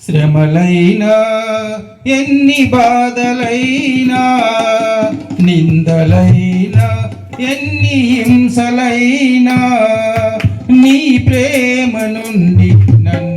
శ్రమలైనా ఎన్ని బాధలైనా నిందలైనా ఎన్ని హింసలైనా నీ ప్రేమ నుండి నన్ను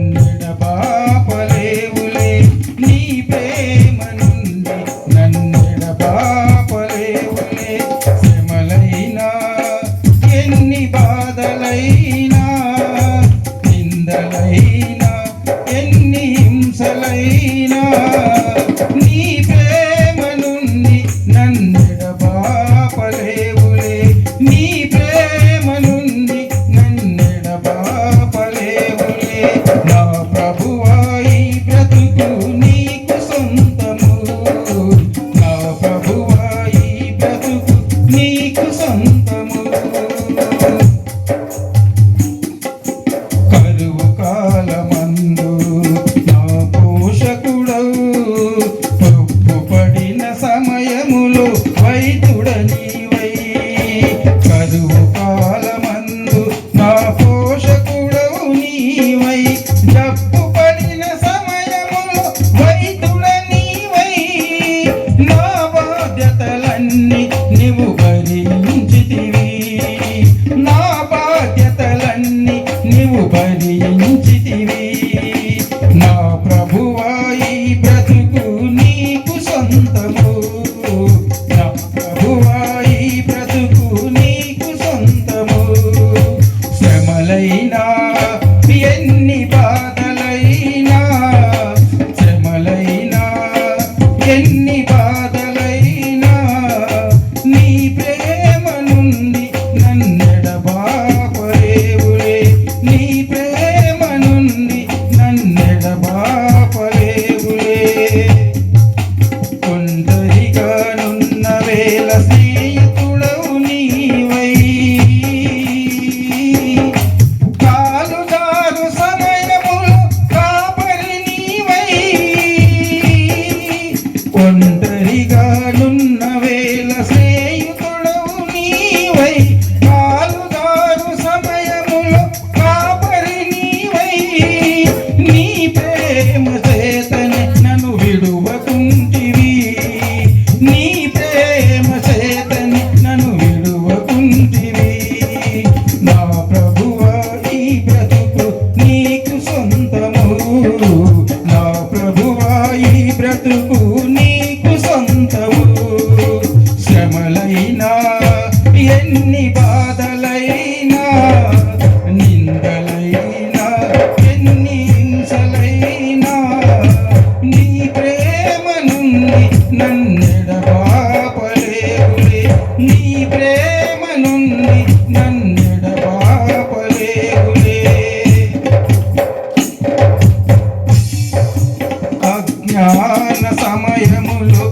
నీవు భరించితివి నా ప్రభువాయి బ్రతుకు నీకు సొంతము. నన్నెడబాపలేవులే ఒంటరిగానున్న వేళ స్నేహితుడవు నీవై. కాలుదారు సమయములో కాపరి నీవై. ఒంటరిగానున్న వేళ శ్రమలైనా ఎన్ని బాధలైనా నిందలైనా ఎన్ని హింసలైనా నీ ప్రేమ నుండి నన్నెడబాపలేవులే నీ ప్రేమ నుండి నన్నెడబాపలేవులే అజ్ఞాన సమయములో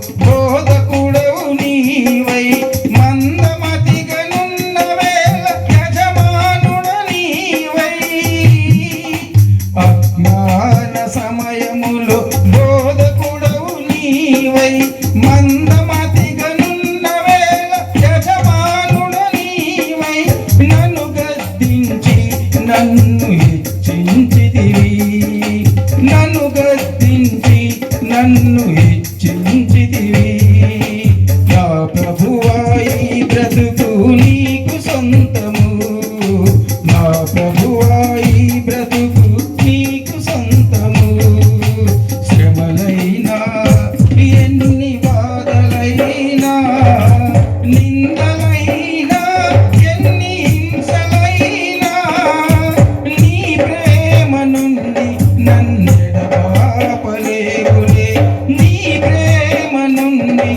నీకు సొంతము. నా ప్రభువాయి బ్రతుకు నీకు సొంతము. శ్రమలైనా ఎన్ని బాధలైనా నిందలైనా ఎన్ని హింసలైనా నీ ప్రేమ నుండి నీ ప్రేమ నుండి